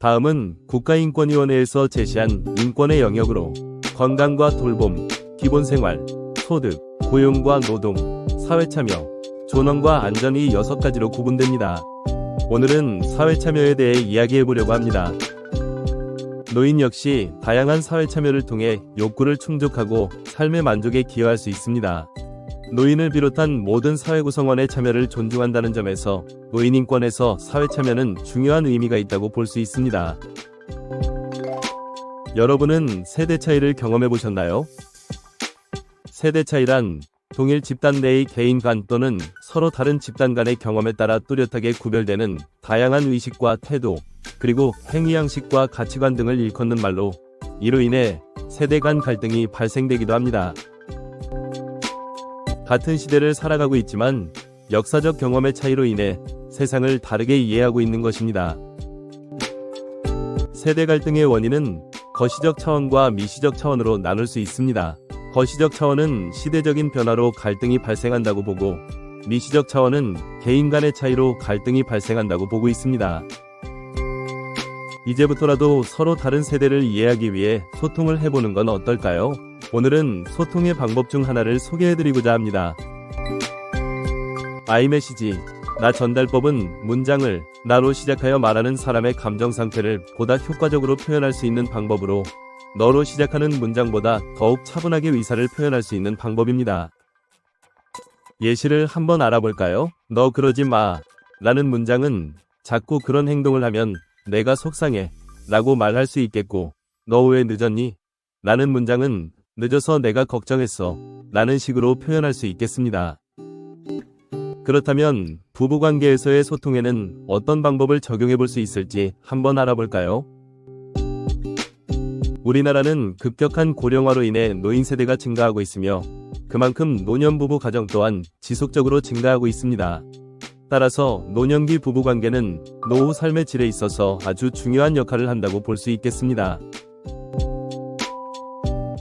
다음은 국가인권위원회에서 제시한 인권의 영역으로 건강과 돌봄, 기본생활, 소득, 고용과 노동, 사회참여, 존엄과 안전이 6가지로 구분됩니다. 오늘은 사회참여에 대해 이야기해 보려고 합니다. 노인 역시 다양한 사회참여를 통해 욕구를 충족하고 삶의 만족에 기여할 수 있습니다. 노인을 비롯한 모든 사회 구성원의 참여를 존중한다는 점에서 노인 인권에서 사회 참여는 중요한 의미가 있다고 볼 수 있습니다. 여러분은 세대 차이를 경험해 보셨나요? 세대 차이란 동일 집단 내의 개인 간 또는 서로 다른 집단 간의 경험에 따라 뚜렷하게 구별되는 다양한 의식과 태도, 그리고 행위 양식과 가치관 등을 일컫는 말로 이로 인해 세대 간 갈등이 발생되기도 합니다. 같은 시대를 살아가고 있지만 역사적 경험의 차이로 인해 세상을 다르게 이해하고 있는 것입니다. 세대 갈등의 원인은 거시적 차원과 미시적 차원으로 나눌 수 있습니다. 거시적 차원은 시대적인 변화로 갈등이 발생한다고 보고 미시적 차원은 개인 간의 차이로 갈등이 발생한다고 보고 있습니다. 이제부터라도 서로 다른 세대를 이해하기 위해 소통을 해보는 건 어떨까요? 오늘은 소통의 방법 중 하나를 소개해드리고자 합니다. 아이메시지. 나 전달법은 문장을 나로 시작하여 말하는 사람의 감정 상태를 보다 효과적으로 표현할 수 있는 방법으로 너로 시작하는 문장보다 더욱 차분하게 의사를 표현할 수 있는 방법입니다. 예시를 한번 알아볼까요? 너 그러지 마. 라는 문장은 자꾸 그런 행동을 하면 내가 속상해. 라고 말할 수 있겠고, 너 왜 늦었니? 라는 문장은 늦어서 내가 걱정했어. 라는 식으로 표현할 수 있겠습니다. 그렇다면 부부 관계에서의 소통에는 어떤 방법을 적용해 볼 수 있을지 한번 알아볼까요? 우리나라는 급격한 고령화로 인해 노인 세대가 증가하고 있으며 그만큼 노년 부부 가정 또한 지속적으로 증가하고 있습니다. 따라서 노년기 부부 관계는 노후 삶의 질에 있어서 아주 중요한 역할을 한다고 볼 수 있겠습니다.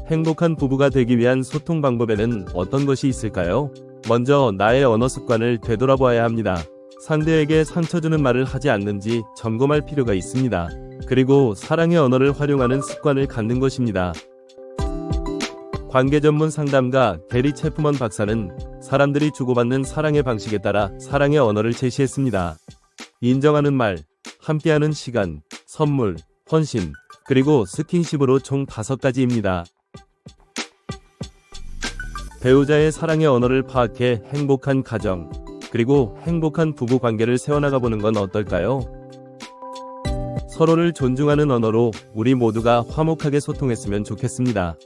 행복한 부부가 되기 위한 소통 방법에는 어떤 것이 있을까요? 먼저 나의 언어 습관을 되돌아봐야 합니다. 상대에게 상처 주는 말을 하지 않는지 점검할 필요가 있습니다. 그리고 사랑의 언어를 활용하는 습관을 갖는 것입니다. 관계 전문 상담가 게리 체프먼 박사는 사람들이 주고받는 사랑의 방식에 따라 사랑의 언어를 제시했습니다. 인정하는 말, 함께하는 시간, 선물, 헌신, 그리고 스킨십으로 총 다섯 가지입니다. 배우자의 사랑의 언어를 파악해 행복한 가정, 그리고 행복한 부부 관계를 세워나가 보는 건 어떨까요? 서로를 존중하는 언어로 우리 모두가 화목하게 소통했으면 좋겠습니다.